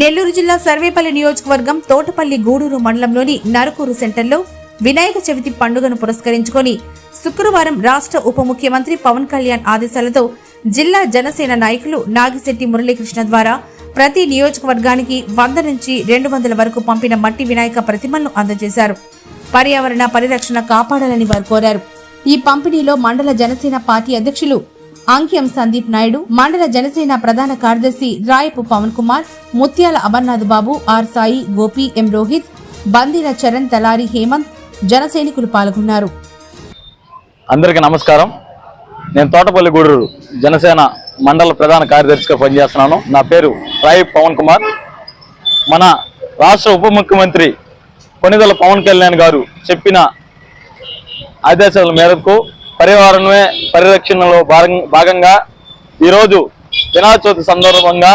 నెల్లూరు జిల్లా సర్వేపల్లి నియోజకవర్గం తోటపల్లి గూడూరు మండలంలోని నరుకూరు సెంటర్లో వినాయక చవితి పండుగను పురస్కరించుకొని శుక్రవారం రాష్ట్ర ఉప ముఖ్యమంత్రి పవన్ కళ్యాణ్ ఆదేశాలతో జిల్లా జనసేన నాయకులు నాగిశెట్టి మురళీకృష్ణ ద్వారా ప్రతి నియోజకవర్గానికి వంద నుంచి రెండు వందల వరకు పంపిన మట్టి వినాయక ప్రతిమలను అందజేశారు. పర్యావరణ పరిరక్షణ కాపాడాలని వారు కోరారు. ఈ పంపిణీలో మండల జనసేన పార్టీ అధ్యక్షులు అంకియం సందీప్ నాయుడు మండల జనసేన ప్రధాన కార్యదర్శి రాయపు పవన్ కుమార్ ముత్యాల అమర్నాథ్ బాబు ఆర్ సాయి గోపి ఎం రోహిత్ బందీల చరణ్ తలారి హేమంత్ జనసైనికులు పాల్గొన్నారు. అందరికీ నమస్కారం. నేను తోటపల్లి గూడూరు జనసేన మండల ప్రధాన కార్యదర్శిగా పనిచేస్తున్నాను. నా పేరు రాయ్ పవన్ కుమార్. మన రాష్ట్ర ఉప ముఖ్యమంత్రి కొనిదల పవన్ కళ్యాణ్ గారు చెప్పిన ఆదేశాల మేరకు పర్యావరణమే పరిరక్షణలో భాగంగా ఈరోజు వినాయక సందర్భంగా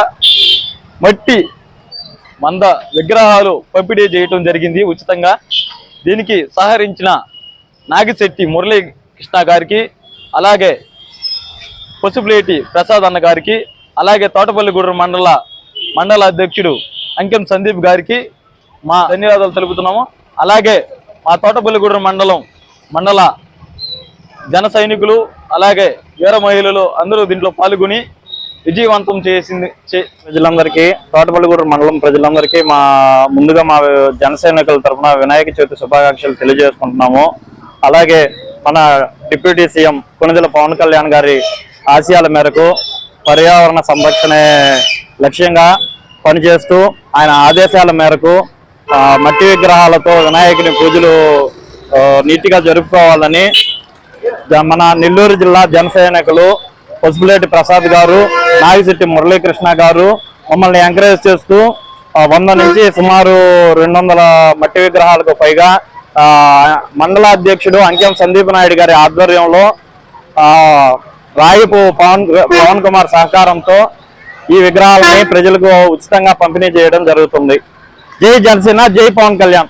మట్టి మంద విగ్రహాలు పంపిణీ చేయటం జరిగింది. ఉచితంగా దీనికి సహకరించిన నాగిశెట్టి మురళీ కృష్ణ గారికి అలాగే పసుపులేటి ప్రసాద్ అన్న గారికి అలాగే తోటపల్లిగూడెం మండల మండల అధ్యక్షుడు అంకెం సందీప్ గారికి మా ధన్యవాదాలు తెలుపుతున్నాము. అలాగే మా తోటపల్లిగూడెం మండలం మండల జన సైనికులు అలాగే వీర మహిళలు అందరూ దీంట్లో పాల్గొని విజయవంతం చేసింది చే- ప్రజలందరికీ తోటపల్లిగూడ మండలం ప్రజలందరికీ మా ముందుగా మా జనసైనికుల తరఫున వినాయక చవితి శుభాకాంక్షలు తెలియజేసుకుంటున్నాము. అలాగే మన డిప్యూటీ సీఎం కొనిదెల పవన్ కళ్యాణ్ గారి ఆశయాల మేరకు పర్యావరణ సంరక్షణే లక్ష్యంగా పనిచేస్తూ ఆయన ఆదేశాల మేరకు మట్టి విగ్రహాలతో వినాయకుని పూజలు ఆ, నీటిగా జరుపుకోవాలని మన నెల్లూరు జిల్లా జనసైనికులు పసుపులేటి ప్రసాద్ గారు నాగిశెట్టి మురళీకృష్ణ గారు మమ్మల్ని ఎంకరేజ్ చేస్తూ వంద నుంచి సుమారు రెండు వందల మట్టి విగ్రహాలకు పైగా మండల అధ్యక్షుడు అంకెం సందీప్ నాయుడు గారి ఆధ్వర్యంలో రాయపు పవన్ పవన్ కుమార్ సహకారంతో ఈ విగ్రహాలని ప్రజలకు ఉచితంగా పంపిణీ చేయడం జరుగుతుంది. జై జనసేన జై పవన్ కళ్యాణ్.